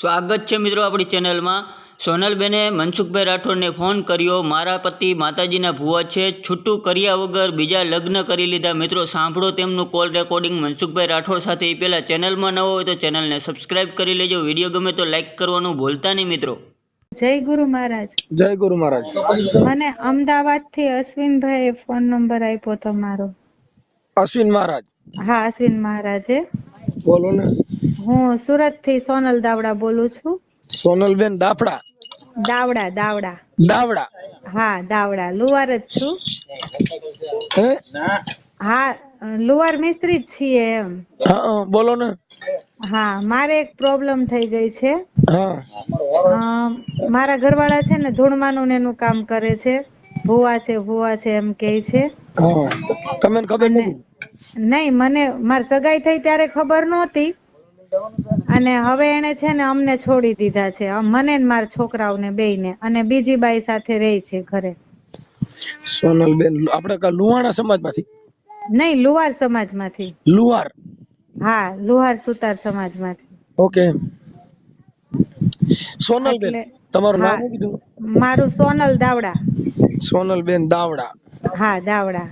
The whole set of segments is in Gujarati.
સ્વાગત છે મિત્રો આપણી ચેનલમાં. સોનલબેને મનસુખભાઈ રાઠોડને ફોન કર્યો મારા પતિ માતાજીના ભુવા છે છૂટું કર્યા વગર બીજા લગ્ન કરી લીધા. મિત્રો સાંભળો તેમનું કોલ રેકોર્ડિંગ મનસુખભાઈ રાઠોડ સાથે એ પહેલાં ચેનલમાં નવો હોય તો ચેનલને સબસ્ક્રાઇબ કરી લેજો. વીડિયો ગમે તો લાઇક કરવાનું ભૂલતા નહીં મિત્રો. જય ગુરુ મહારાજ. જય ગુરુ મહારાજ. મને અમદાવાદથી અશ્વિનભાઈ ફોન નંબર આપ્યો તમારો. અશ્વિન મહારાજ. હા અશ્વિન મહારાજે. બોલો ને. હું સુરતથી સોનલ દાવડા બોલું છું. સોનલબેન દાફડા? દાવડા દાવડા. દાવડા? હા દાવડા. લુવાર જ છું. હા લુવાર મિસ્ત્રી જ છીએ એમ. હા બોલો ને. હા મારે એક પ્રોબ્લેમ થઈ ગઈ છે. હા. મારા ઘરવાળા છે ને ધૂળમાનું ને એનું કામ કરે છે. ભુવા છે ભુવા છે એમ કે છે. તમને ખબર નહીં મને મારી સગાઈ થઈ ત્યારે ખબર નહોતી. અને હવે એને છે ને અમને છોડી દીધા છે. મને ને મારા છોકરાઓને બેયને. અને બીજી બાઈ સાથે રહે છે ઘરે. સોનલબેન આપણે કા લુહાણા સમાજમાંથી? નહીં લુહાર સમાજમાંથી. લુહાર? હા લુહાર સુતાર સમાજમાંથી. ઓકે. સોનલબેન તમારું નામ કીધું? મારું સોનલ દાવડા. સોનલબેન દાવડા. હા દાવડા.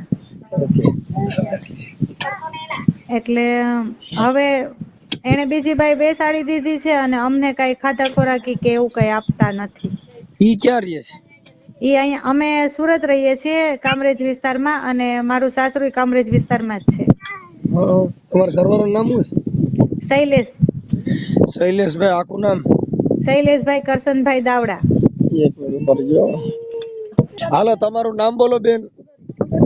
એટલે હવે એને બીજી ભાઈ બેસાડી દીધી છે અને અમને કઈ ખાધા ખોરાકી કે એવું કઈ આપતા નથી. ઈ ક્યાં રહે છે? ઈ અહીંયા અમે સુરત રહીએ છીએ કામરેજ વિસ્તારમાં અને મારું સાસરું કામરેજ વિસ્તારમાં જ છે. તમારા ઘરવાળાનું નામ શું છે? શૈલેષ. શૈલેષભાઈ આખું નામ? શૈલેષભાઈ કરશનભાઈ દાવડા. એક મિનિટ ઊભા રહેજો. હાલો તમારું નામ બોલો બેન.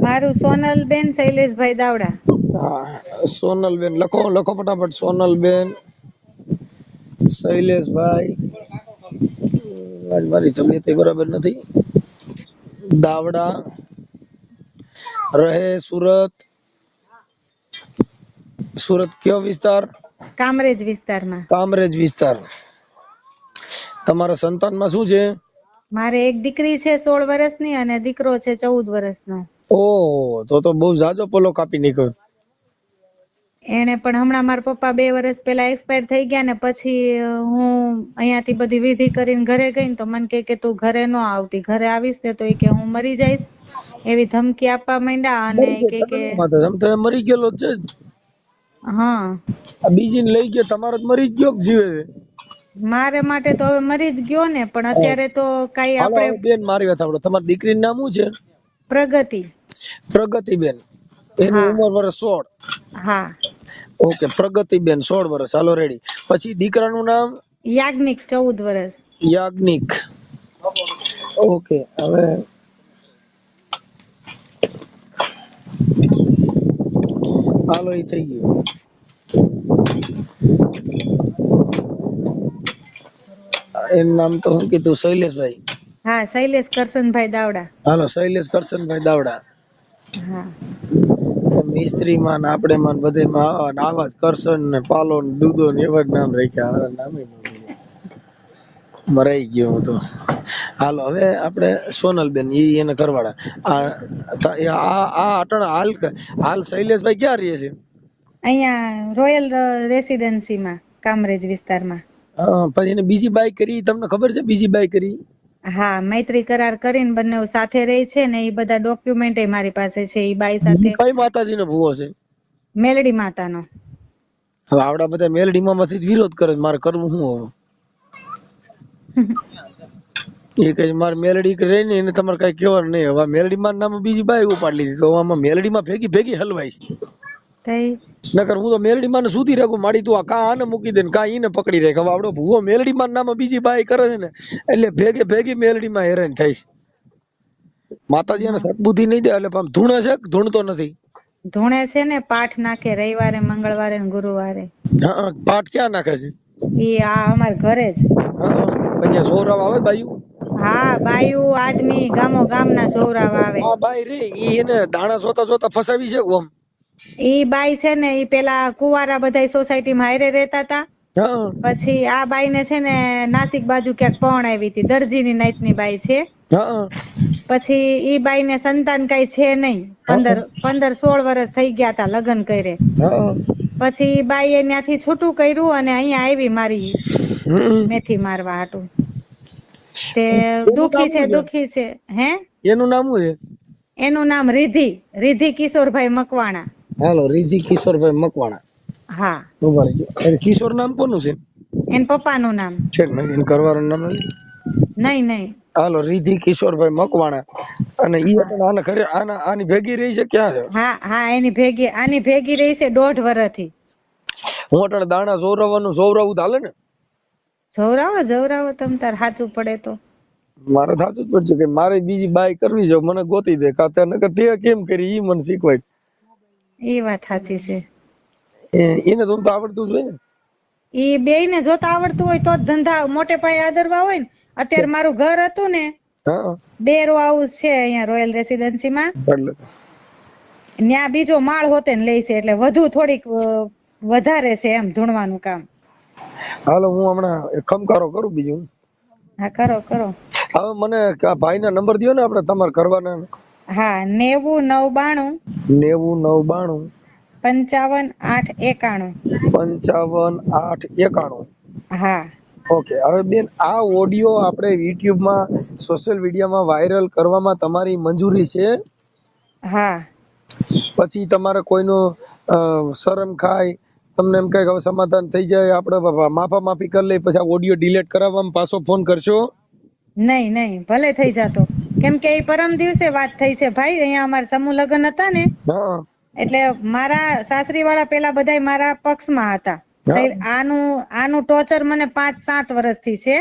મારું સોનલબેન શૈલેષભાઈ દાવડા. હા સોનલબેન. લખો લખો ફટાફટ સોનલબેન શૈલેષભાઈ. મારી તબિયત બરાબર નથી. દાવડા રહે સુરત. સુરત કયો વિસ્તાર? કામરેજ વિસ્તારમાં. કામરેજ વિસ્તાર. તમારા સંતાનમાં શું છે? મારે એક દીકરી છે સોળ વર્ષની અને દીકરો છે ચૌદ વર્ષનો. ઓહો તો તો બહુ જાજો પોલો કાપી નીકળ્યો. એને પણ હમણાં મારા પપ્પા બે વર્ષ પહેલા એક્સપાયર થઈ ગયા ને પછી હું અહીંયાથી બધી વિધિ કરીને ઘરે ગઈ ને તો મને કહે કે તું ઘરે ન આવતી. ઘરે આવીશ ને તો એ કે હું મરી જઈશ. એવી ધમકી આપવા માંડ્યા અને કે કે તો મરી ગયેલો છે હા. આ બીજીને લઈ ગયો. તમારો મરી ગયો જીવે છે? મારે માટે તો હવે મરી જ ગયો ને પણ અત્યારે તો કઈ આપણે બેન મારી વાત સાંભળો. તમારી દીકરીનું નામ શું છે? પ્રગતિ. પ્રગતિબેન. એની હા. ઉંમર વર્ષ સોળ. હા. ઓકે પ્રગતિબેન સોળ વર્ષ હાલો રેડી પછી દીકરાનું નામ? યાજ્ઞિક ચૌદ વર્ષ યાજ્ઞિક. ઓકે હવે હાલો એ થઈ ગયું. એનું નામ તો શું કીધું શૈલેષભાઈ. હા શૈલેષ કરશનભાઈ દાવડા. હાલો શૈલેષ કરશનભાઈ દાવડા. હા. મિસ્ત્રી માં ને આપણે માં બધે માં આવા જ કરશન ને પાલો ને દૂધો ને એવા જ નામ રાખ્યા. નામે મરાઈ ગયો હું તો. હાલો હવે આપણે સોનલબેન ઈ એને કરવાડા આ આ અટણ હાલ હાલ શૈલેષભાઈ ક્યાં રહે છે? અહીંયા રોયલ રેસિડેન્સીમાં કામરેજ વિસ્તારમાં. પછી એને બીજી બાય કરી તમને ખબર છે બીજી બાય કરી? હા મૈત્રી કરાર કરીને બંને સાથે રહે છે ને એ બધા ડોક્યુમેન્ટ મારી પાસે છે. એ બાઈ સાથે કઈ માતાજી નો ભૂવો છે? મેલડી માતાનો. હવે આવડા બધા મેલડીમાં માંથી વિરોધ કરે મારે કરવું શું હવે? એ કઈ મારે મેલડી રહી ને એને તમારે કઈ કહેવાનું નહીં. હવે મેલડી માં નામ બીજી બાઈ ઉપાડી લીધી. તો આમાં મેલડી માં ભેગી ભેગી હલવાઈ છે. નકર હું તો મેલડી માં સુધી રાખું માડી તું આ કા આને મૂકી દે ને કા ઈને પકડી રાખ. હવે આપડો ભૂવો મેલડી માં નામ બીજી બાઈ કરે છે ને એટલે ભેગે ભેગી મેલડી માં હેરાન થાય છે. માતાજી એને સદબુદ્ધિ નહીં દે એટલે આમ ધૂણે છે ધૂણતો નથી? ધૂણે છે ને પાઠ નાખે રવિવારે મંગળવારે ને ગુરુવારે. હા પાઠ ક્યાં નાખે છે? એ આ અમાર ઘરે જ. હા. અહીંયા સોરાવ આવે બાયું હા બાયું આદમી ગામો ગામના જોવરાવ આવે. હા બાઈ રે એને દાણા જોતા જોતા ફસાવી છે ઓમ ઈ બાઈ છે ને ઈ પેલા કુવારા બધા સોસાયટીમાં હારે રહેતા હતા પછી આ બાઈ ને છે ને નાસિક બાજુ ક્યાંક પણ આવી હતી દરજીની નાઈટની બાઈ છે. પછી ઈ બાઈ ને સંતાન કઈ છે નહીં. પંદર પંદર સોળ વર્ષ થઈ ગયા તા લગ્ન કરે. પછી બાઈએ ત્યાંથી છૂટું કર્યું અને અહીંયા આવી મારી મેથી મારવા હાટુ. તે દુખી છે દુખી છે. હે? એનું નામ શું છે? એનું નામ રિધિ. રિધિ કિશોરભાઈ મકવાણા. હાલો રીજી કિશોરભાઈ મકવાણા. હા. ઊભા રહેજો. એટલે કિશોર નામ કોનું છે? એન પપ્પાનું નામ. છે ને એન કરવાનું નામ? નહીં નહીં. હાલો રીધી કિશોરભાઈ મકવાણા. અને ઈ આને ઘરે આના આની ભેગી રહી છે ક્યાં છે? હા હા એની ભેગી આની ભેગી રહી છે દોઢ વર્ષથી હું અટાણે દાણા જોવરાવાનું જોવરાવું હાલે ને? જોવરાવો જોવરાવો તમ તાર સાચું પડે તો. મારે સાચું જ પડશે કે મારે બીજી બાય કરવી છે મને ગોતી દે. કા તે નકર તે કેમ કરી ઈ મને શીખવાય એ વાત સાચી છે. એને તો આવડતું જ હોય ને. ઈ બેય ને જોતા આવડતું હોય તો જ ધંધા મોટે પાયે આદરવા હોય ને. અત્યારે મારું ઘર હતું ને બે રો હાઉસ છે અહીંયા રોયલ રેસિડેન્સી માં. ત્યાં બીજો માળ હોતે ને લે છે એટલે વધુ થોડીક વધારે છે એમ ધૂણવાનું કામ. હાલો હું હમણાં ખમકારો કરું બીજું. હા કરો કરો. હવે મને ભાઈ ના નંબર દ્યો ને આપણે તમારે કરવાના હા નેવું નવ બાણું. નેવું નવ બાણું. પંચાવન આઠ એકાણું. પંચાવન આઠ એકાણું. હા. ઓકે હવે બેન આ ઓડિયો આપણે યુટ્યુબમાં સોશિયલ મીડિયામાં વાયરલ કરવામાં તમારી મંજૂરી છે? હા. પછી તમારે કોઈનો શરમ ખાય તમને એમ કઈ હવે સમાધાન થઈ જાય આપણે માફા માફી કરી લઈ પછી આ ઓડિયો ડિલીટ કરાવવામાં પાછો ફોન કરશો? નહીં નહીં ભલે થઈ જાતો. કેમ કે એ પરમ દિવસે વાત થઈ છે. ભાઈ અહીંયા અમારા સમૂહ લગ્ન હતા ને એટલે મારા સાસરી વાળા પેલા બધા મારા પક્ષમાં હતા. આનું આનું ટોર્ચર મને પાંચ સાત વર્ષથી છે.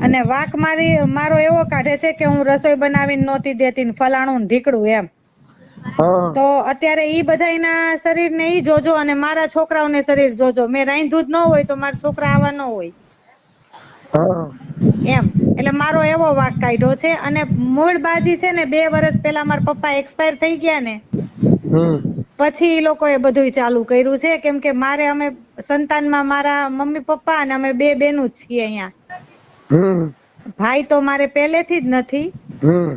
અને વાક મારી મારો એવો કાઢે છે કે હું રસોઈ બનાવીને નહોતી દેતી ને ફલાણું ને ઢીકડું એમ. તો અત્યારે ઈ બધાયના શરીરને ઈ જોજો અને મારા છોકરાઓને શરીર જોજો. મેં રાંધ્યું જ ન હોય તો મારા છોકરા આવા ન હોય. એમ. એટલે મારો એવો વાક કાઢ્યો છે અને મૂળ બાજી છે ને બે વર્ષ પહેલા મારા પપ્પા એક્સપાયર થઈ ગયા ને પછી એ લોકોએ બધુંય ચાલુ કર્યું છે. કેમ કે મારે અમે સંતાનમાં મારા મમ્મી પપ્પા અને અમે બે બેનું જ છીએ અહીંયા. ભાઈ તો મારે પહેલેથી જ નથી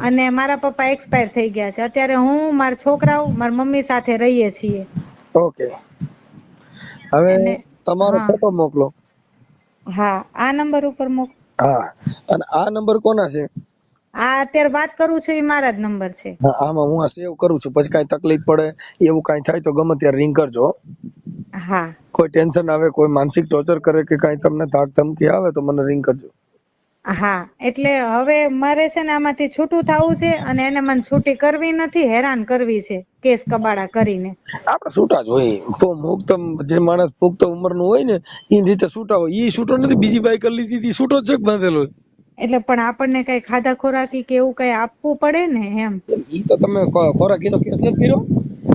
અને મારા પપ્પા એક્સપાયર થઈ ગયા છે. અત્યારે હું મારા છોકરાઓ મારા મમ્મી સાથે રહીએ છીએ. ઓકે. હવે તમારો ફોટો મોકલો. હા આ નંબર ઉપર મોક. હા અને આ નંબર કોના છે? આ અત્યારે વાત કરું છું એ મારા જ નંબર છે. આમાં હું આ સેવ કરું છું પછી કાંઈ તકલીફ પડે એવું કાંઈ થાય તો ગમે ત્યારે રિંગ કરજો હા. કોઈ ટેન્શન આવે કોઈ માનસિક ટોર્ચર કરે કે કાંઈ તમને ધાક ધમકી આવે તો મને રિંગ કરજો. હા એટલે હવે મારે છે ને આમાંથી છૂટું થવું છે અને એને મને છૂટી કરવી નથી હેરાન કરવી છે કેસ કબાડા કરીને. આપણે છૂટા જ હોય. તો મુક્ત જે માણસ પુખ્ત ઉંમરનું હોય ને એ રીતે છૂટા હોય. એ છૂટો નથી બીજી બાઈક કરી લીધી છૂટો જ છે બાંધેલો એટલે પણ આપણને કઈ ખાધા ખોરાકી કે એવું કઈ આપવું પડે ને એમ? ઈ તો તમે ખોરાકીનો કેસ નથી કર્યો?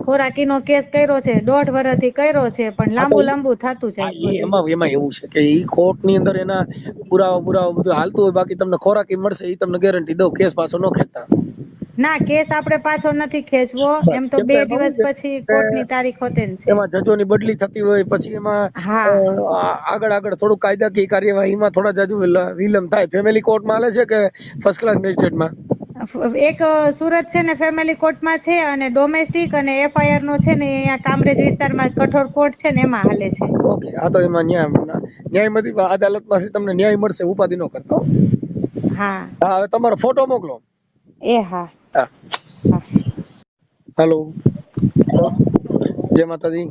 ખોરાકીનો કેસ કર્યો છે દોઢ વર્ષથી કર્યો છે પણ લાંબુ લાંબુ થતું જાય છે એમાં એમાં એવું છે કે ઈ કોર્ટની અંદર એના પુરાવા પુરાવા બધું હાલતું હોય બાકી તમને ખોરાકી મળશે ઈ તમને ગેરંટી દઉં કેસ પાછો ન ખેતા ના કેસ આપણે પાછો નથી ખેંચવો એમ તો બે દિવસ પછી કોર્ટની તારીખ હોતે ને છે. એમાં જજોની બદલી થતી હોય પછી એમાં આગળ આગળ થોડું કાયદાકીય કાર્યવાહીમાં થોડા જજો વિલંબ થાય. ફેમિલી કોર્ટમાં હાલે છે કે ફર્સ્ટ ક્લાસ મેજિસ્ટ્રેટમાં એક સુરત છે ને ફેમિલી કોર્ટમાં છે અને ડોમેસ્ટિક અને એફઆઈઆર નો છે ને અહીંયા કામરેજ વિસ્તારમાં કઠોર કોર્ટ છે ને એમાં હાલે છે. ઓકે આ તો એમાં ન્યાય ન્યાયમતી અદાલતમાંથી તમને ન્યાય મળશે ઉપાધિ નો કરતા હા. હા. હવે તમારો ફોટો મોકલો. એ હા. હેલો જય માતાજી.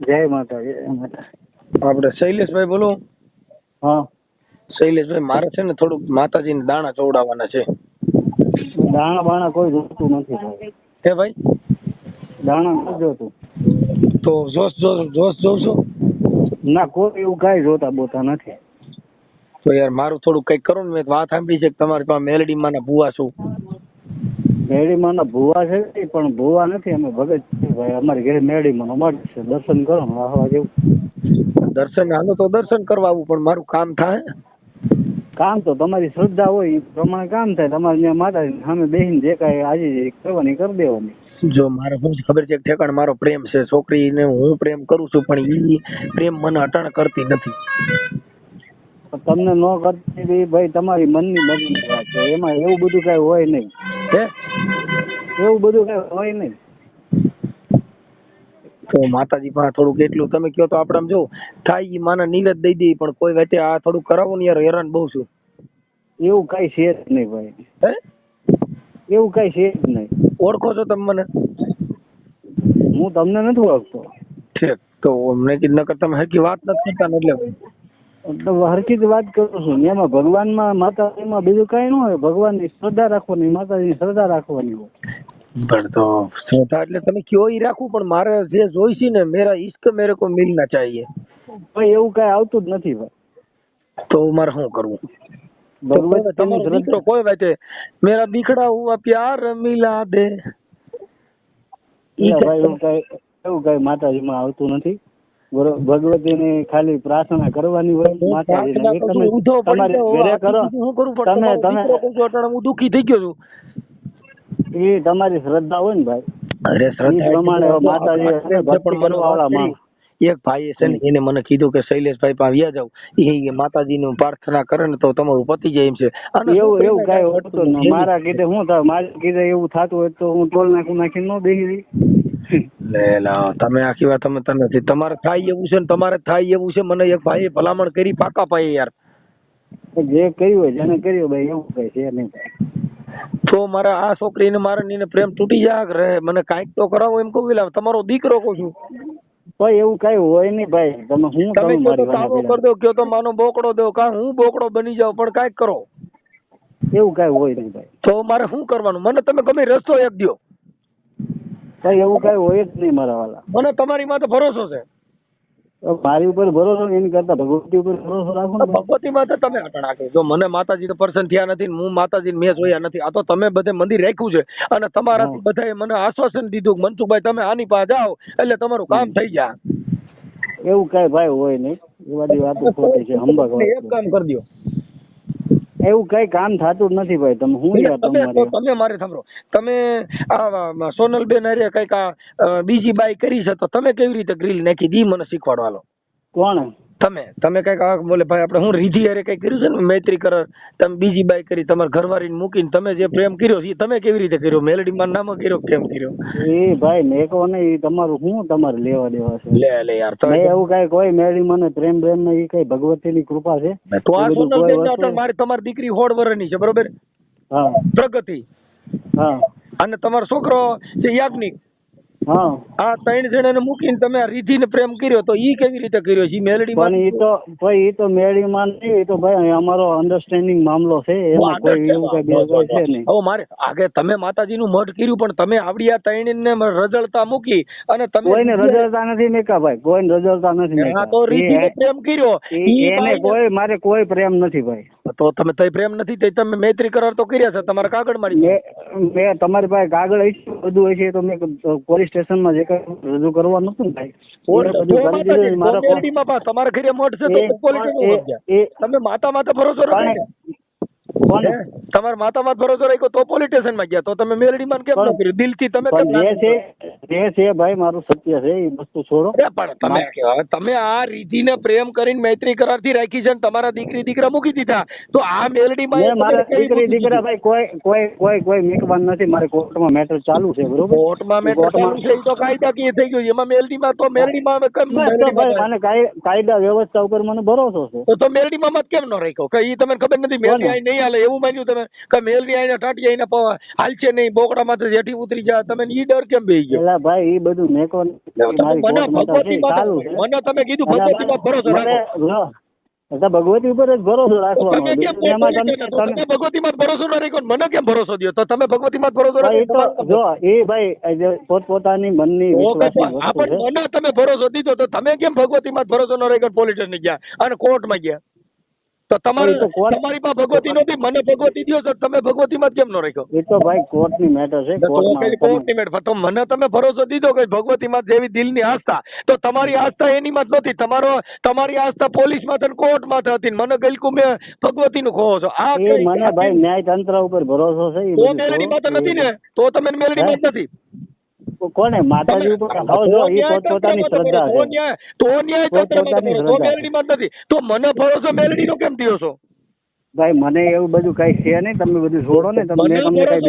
જય માતા જય માતા આપણે શૈલેષભાઈ બોલો. હા. શૈલેષભાઈ મારે છે ને થોડુંક માતાજીને દાણા ચોવડાવવાના છે. દાણા બાણા કોઈ જોતું નથી ભાઈ. હે ભાઈ? દાણા નથી જોતું. તો જોશ જોશ જોશ? જોઉં છો ના કોઈ એવું કાંઈ જોતા બોતા નથી. તો યાર મારું થોડું કંઈક કરો ને મેં વાત સાંભળી છે કે તમારી પાસે મેલડી માના ભૂવા છું મેળીમાના ભૂવા છે પણ ભૂવા નથી અમે ભગત ભાઈ. અમારી ઘરે મેળીમાનો મઠ છે. દર્શન કરો ને જેવું. દર્શન હાલો તો દર્શન કરવા આવું પણ મારું કામ થાય. કામ તો તમારી શ્રદ્ધા હોય એ પ્રમાણે કામ થાય. તમારે ત્યાં માતાજી સામે બેસીને જે કાંઈ આજે કરવાની કરી દેવાની. જો મારે હું જ ખબર છે ઠેકાણ મારો પ્રેમ છે છોકરીને હું પ્રેમ કરું છું પણ એ પ્રેમ મને અટણ કરતી નથી. તમને ન કરતી બી ભાઈ તમારી મનની મરજીની વાત છે. એમાં એવું બધું કાંઈ હોય નહીં. હે? એવું બધું કાંઈ હોય નહીં. તો માતાજી પણ થોડુંક એટલું તમે કયો તો આપણે આમ જો થાય ઈ માને નીરજ દઈ દે પણ કોઈ વાતે આ થોડું કરાવું ને યાર હેરાન બહુ છું. એવું કઈ છે જ નહીં ભાઈ. હે? એવું કઈ છે જ નહીં. ઓળખો છો તમે મને? હું તમને નથી ઓળખતો. ઠીક તો મેં કીધું નકર તમે હરકી વાત નથી કરતા એટલે. એટલે હરકી જ વાત કરું છું. એમાં ભગવાનમાં માતાજીમાં બીજું કઈ ન હોય. ભગવાનની શ્રદ્ધા રાખવાની માતાજીની શ્રદ્ધા રાખવાની હોય. પણ તો શ્રદ્ધા એટલે તમે કયો ઈ રાખવું પણ મારે જે જોઈશે ને મેરા ઈશ્ક મેરે કો મિલના ચાહીએ. ભાઈ એવું કઈ આવતું જ નથી ભાઈ. તો મારે શું કરવું? તમારો દીકરો કોઈ વાતે મેરા બીખડા હુઆ પ્યાર મિલા દે. ભાઈ એવું કઈ એવું કઈ માતાજીમાં આવતું નથી. ભગવતી ની ખાલી પ્રાર્થના કરવાની હોય કરું, તમે ઘરે કરો. તમે અટાણે હું દુઃખી થઈ ગયો છું. એ તમારી શ્રદ્ધા હોય ને ભાઈ. અરે શ્રદ્ધા પ્રમાણે માતાજી પણ મને. એક ભાઈ છે ને એને મને કીધું કે શૈલેષભાઈ પાસે વ્યા જાવ એ માતાજીનું પ્રાર્થના કરે ને તો તમારું પતિ જાય એમ છે. એવું એવું કઈ હોતું. ન મારા કીધે હું થાય મારા કીધે એવું થતું હોય તો હું ટોલ નાખું નાખી ન બેસી તમે આખી વાત તમે તને તમારે થાય એવું છે ને તમારે થાય એવું છે મને એક ભાઈએ ભલામણ કરી પાકા પાયે યાર. જે કર્યું હોય જેને કર્યું ભાઈ એવું કઈ છે નહીં તો મારે આ છોકરીને મારે ને એને પ્રેમ તૂટી જાય રે. મને કાંઈક તો કરાવો એમ કહું. પેલા તમારો દીકરો કહું છું. ભાઈ એવું કઈ હોય નહીં ભાઈ. તમે હું તમે વાંહે કરી દો કયો તો માનો બોકડો દો કા હું બોકડો બની જાઉં પણ કાંઈક કરો. એવું કઈ હોય નહીં ભાઈ. તો મારે શું કરવાનું? મને તમે ગમે રસ્તો એક દો ભાઈ એવું કઈ હોય જ નહીં મારા વાલા. મને તમારી માથે ભરોસો છે. મારી ઉપર ભરોસો એની કરતા ભગવતી ઉપર ભરોસો રાખો ને. ભગવતી માથે તમે અટણ રાખો જો મને માતાજી તો પર્સન થયા નથી હું માતાજી મેં જોયા નથી. આ તો તમે બધે મંદિર રાખ્યું છે અને તમારાથી બધાએ મને આશ્વાસન દીધું કે મનસુખભાઈ તમે આની પાસે જાઓ એટલે તમારું કામ થઈ જાય. એવું કઈ ભાઈ હોય નહીં. એ બધી વાતો ખોટી છે હંબક એક કામ કરી દો એવું કઈ કામ થતું જ નથી ભાઈ. તમે હું યાર તમે તમે મારે સાંભળો. તમે આ સોનલબેન અરે કંઈક બીજી બાઈ કરી છે તો તમે કેવી રીતે ગ્રીલ નાખી દી મને શીખવાડવાલો કોણ? તમે તમે કંઈક બોલે ભાઈ આપણે હું રીધી અરે કઈ કર્યું છે ને? મૈત્રી કર તમે બીજી બાઈ કરી તમારે ઘરવાળીને મૂકીને તમે જે પ્રેમ કર્યો છે એ તમે કેવી રીતે કર્યો? મેલડીમાં નામ કર્યો કેમ કર્યો? એ ભાઈ મેકો નહીં ઈ તમારું હું તમારે લેવા દેવા છે? લે લે યાર તો એવું કઈ કોઈ મેલડી મને પ્રેમ પ્રેમ ને એ કઈ ભગવતીની કૃપા છે? તો આ ને અટલ મારી તમારી દીકરી હોડ વર્ષની છે બરોબર? હા. પ્રગતિ. હા. અને તમારો છોકરો છે યાજ્ઞિક આ ત્રણ જણાને મૂકીને તમે રીધીને પ્રેમ કર્યો તો ઈ કેવી રીતે કર્યો? છે ઈ મેલડીમાં ઈ તો ભાઈ ઈ તો મેળીમાં નહીં ઈ તો ભાઈ અમારો અન્ડરસ્ટેન્ડિંગ મામલો છે એમાં કોઈ એવું કઈ બેગો છે નહીં. હવે મારે આગે તમે માતાજીનું મઠ કર્યું પણ તમે આવડી આ ત્રણેયને રજળતા મૂકી અને તમે કોઈને રજળતા નથી મેકા ભાઈ કોઈને રજળતા નથી મેકા તો રીધીને પ્રેમ કર્યો. એને કોઈ મારે કોઈ પ્રેમ નથી ભાઈ. તો તમે તઈ પ્રેમ નથી તે તમે મૈત્રી કરાર તો કર્યા છે તમારા કાગળ મારી મેં મેં તમારી પાસે કાગળ હશે બધું હશે તો મેં પોલીસ સ્ટેશનમાં જે કઈ રજૂ કરવાનું હતું ભાઈ મારા તમારે ઘરે મઠ છે તો પોલીસ તમે માતા માતા ભરોસો રાખો? તમારા માતા માત ભરોસો રાખ્યો તો પોલીસ સ્ટેશનમાં ગયા તો તમે મેલડીમાં કેમ ન કર્યું? દિલથી તમે છે? જે છે ભાઈ મારું સત્ય છે એ વસ્તુ છોડો. અરે પણ તમે તમે આ રીધિને પ્રેમ કરીને મૈત્રી કરારથી રાખી છે ને તમારા દીકરી દીકરા મૂકી દીધા. તો આ મેલડી માં મારા દીકરી દીકરા ભાઈ કોઈ કોઈ કોઈ કોઈ મેકવાન નથી મારે કોર્ટમાં મેટર ચાલુ છે બરોબર? કોર્ટમાં મેટર ચાલુ છે તો કાયદાકીય થઈ ગયું. એમાં મેલડીમાં તો મેલડીમાં કેમ મને કાય- કાયદા વ્યવસ્થા ઉપર મને ભરોસો છે. તો તો મેલડીમાં મત કેમ ન રાખ્યો? કે ઈ તમને ખબર નથી મેલડી આઈ નહીં હાલે એવું માન્યું તમે. કે મેલડી આઈને ટાટી આઈને હાલશે નહીં બોકડા માંથી જેઠી ઉતરી જાય તમે ઈ ડર કેમ બેહી ગયો? પેલા ભાઈ એ બધું મેકવાન મને કોર્ટ તમે કીધું ભગવતી ભગવતીમાં ભરોસો રાખો. ભગવતી ઉપર જ ભરોસો રાખવાનો તમે તમે ભગવતીમાં ભરોસો ન રાખ્યો મને કેમ ભરોસો દો તો તમે ભગવતી માં ભરોસો રાખો. જો એ ભાઈ પોતપોતાની મનની ઓકે, વિશ્વાસની આ વસ્તુ છે. પણ મને તમે ભરોસો દીધો તો તમે કેમ ભગવતીમાં માં ભરોસો ન રાખ્યો પોલીસ સ્ટેશન ગયા? અને કોર્ટમાં ગયા? તો તમારે કોર્ટ- તમારી પાસે ભગવતી નથી મને ભગવતી દો સર તમે ભગવતી માં કેમ નો રાખ્યો? એ તો ભાઈ કોર્ટની મેટર છે કોર્ટની પેલી તમે- કોર્ટની મેટ તો મને તમે ભરોસો દીધો કે ભગવતીમાં જેવી દિલની આસ્થા. તો તમારી આસ્થા એનીમાં જ નથી તમારો તમારી આસ્થા પોલીસમાં હતી કોર્ટમાં હતી મને મને મે મેં ભગવતીનું ખોવો છો. આ મને ભાઈ ન્યાયતંત્ર ઉપર ભરોસો છે તો મેલડી માં તો નથી ને? તો તમે મેલડી માં નથી. કોને? માતાજી ઉપર જો એ પોતપોતાની શ્રદ્ધા છે. તો ન્યાય ભરોસો. તો. મેલડીમાં નથી. તો મને ભરોસો મેલડીનો કેમ થયો છો? ભાઈ મને એવું બધું કઈ છે નહીં. તમે બધું છોડો ને તમને તમને કઈ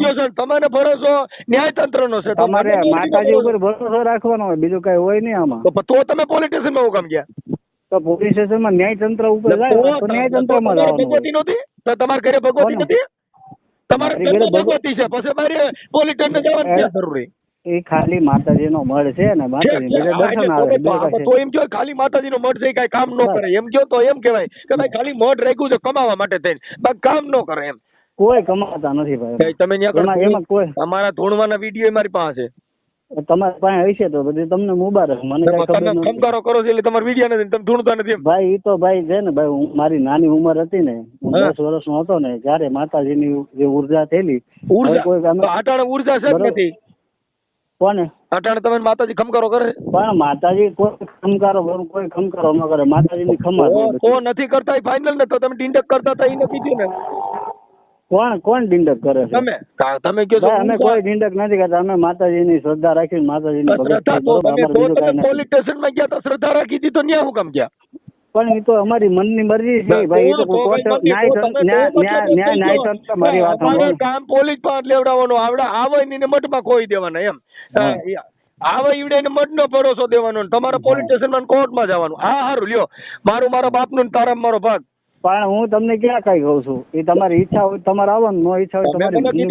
બિલ. તમારે ભરોસો ન્યાયતંત્ર નો છે. તમારે માતાજી ઉપર ભરોસો રાખવાનો હોય બીજું કઈ હોય નહીં આમાં. તો તમે પોલીસમાં કામ ગયા? તો પોલીસ સ્ટેશનમાં ન્યાયતંત્ર ઉપર જાય તો ન્યાયતંત્રમાં તમારે જવાનું ભગવતી નથી તો તમારા ઘરે ભગવતી નથી તમારા ઘરે ઘરે ભગવતી છે પછી મારે પોલીસ સ્ટેશન જવાની જરૂરી? એ ખાલી માતાજીનો મળ છે ને માતાજી દર્શન આવે તો-. એમ કયો ખાલી માતાજીનો મઢ છે કઈ કામ નો કરે. એમ કયો તો એમ કહેવાય કે ભાઈ ખાલી મઢ રાખ્યું છે કમાવા માટે થઈને. બાકી કામ નો કરે એમ. કોઈ કમાતા નથી ભાઈ. તમે એમાં એમાં કોઈ અમારા ધોણવાના વીડિયો મારી પાસે છે. તમારી પાસે હશે તો બધી તમને મુબારક. મને તમે કરો છો એટલે તમારા વીડિયો નથી તમે ધૂણતા નથી ભાઈ એ તો ભાઈ છે ને ભાઈ મારી નાની ઉંમર હતી ને. હું. દસ વર્ષનો હતો ને ત્યારે માતાજીની જે ઊર્જા થયેલી ઊર્જા? કોઈ અટાણે ઊર્જા છે નથી. કોને? અટાણે તમે માતાજી ખમકારો કરે? પણ માતાજી કોઈ ખમકારો કરું, કોઈ ખમકારો ન કરે. માતાજીની ખમા બધી. નથી કરતા એ ફાઇનલ ને તો તમે ડિંડક કરતા હતા એ નથી કીધું ને. કોણ કોણ ડિંડક કરે છે? તમે. તમે કહો છો અમે કોઈ ડિંડક નથી કરતા. અમે માતાજીની શ્રદ્ધા રાખીને માતાજીની ભગત તમે પોલીસ સ્ટેશનમાં ગયા તો શ્રદ્ધા રાખી હતી તો ન્યા હું કામ ગયા? પણ એ તો અમારી મનની મરજી છે ભાઈ એ તો તો કોર્ટ ન્યાય ન્યાય ન્યાય ન્યાય કહી ન્યાય દો. તંત્ર મારી વાત સાંભળો. કામ પોલીસ પાસે લેવડાવવાનો આવડે આવે ને મઠમાં ખોઈ દેવાના એમ. આવે ઈવડે ને મઠનો ભરોસો દેવાનો તમારે પોલીસ સ્ટેશનમાં ને કોર્ટમાં જવાનું. હા હારું લ્યો. મારું મારા બાપનું ને તારા મારો ભાગ. પણ હું તમને ક્યાં કઈ કહું છું? એ તમારી ઈચ્છા હોય તમારે આવવાનું નો ઈચ્છા હોય તમે તમારી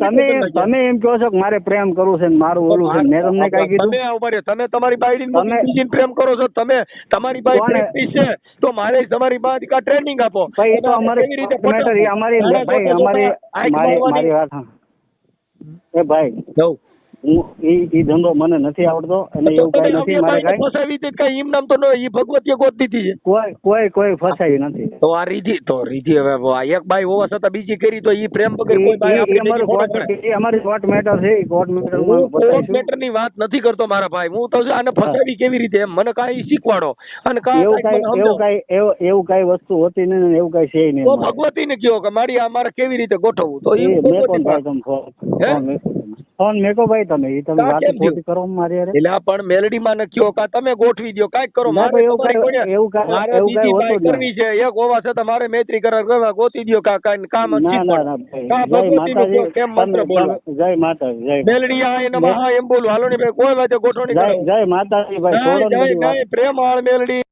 તમે તમે એમ કહો છો કે મારે પ્રેમ કરવું છે મારું ઓલું છે મેં તમને કઈ કીધું? તમે તમે તમારી બાઈડી તમે- પ્રેમ કરો છો તમે તમારી બાઈ છે તો મારે તમારી બાદ કા ટ્રેનિંગ આપો. ભાઈ એ તો અમારે અમારી રીતે મેટર એ અમારી ભાઈ અમારી મારી વાત એ ભાઈ જવું. હું ધંધો મને નથી આવડતો અને એવું કઈ નથી મારે કઈ ફસાવી હતી કઈ એમ નામ તો ન ઈ ભગવતીએ ગોત છે. કોઈ કોઈ કોઈ ફસાવી નથી. તો આ રીધી તો રીધી હવે એક બાઈ હોવા છતાં બીજી કરી તો ઈ પ્રેમ વગર કોઈ બાઈ આપણે અમારું કોર્ટ મેટર છે કોર્ટ મેટર હું કોર્ટ મેટરની વાત નથી કરતો મારા ભાઈ હું તો આને ફસાવી કેવી રીતે એમ? મને કાઈ શીખવાડો. અને કાઈ એવું કાઈ એવું કાઈ એવું કાઈ વસ્તુ હોતી નહીં ને એવું કઈ છે નહીં તો ભગવતી ભગવતીને કયો કે મારી આ મારે કેવી રીતે ગોઠવવું? તો એ મેં મેકો ભાઈ. તમે ફોન? ફોન મેકો ભાઈ તમે ઈ તમે વાત ખોટી કરો મારી અરે એટલે પણ મેલડી માં કયો કા તમે ગોઠવી દો કાઈક કરો મારે એવું કાઈ એવું કાઈ એવું કાંઈ હોતું કરવી છે? એક હોવા છે મારે મૈત્રી કરાર કરવા ગોતી દ્યો કા કાઈ કામ નથી ના ના ભાઈ. કા કેમ મંત્ર બોલો? જય માતા જય મેલડી આ એને મહા એમ બોલું. હાલો ને ભાઈ કોઈ વાતે ગોઠવણી જય કરો. જય માતાજી ભાઈ. જય પ્રેમ આળ મેલડી.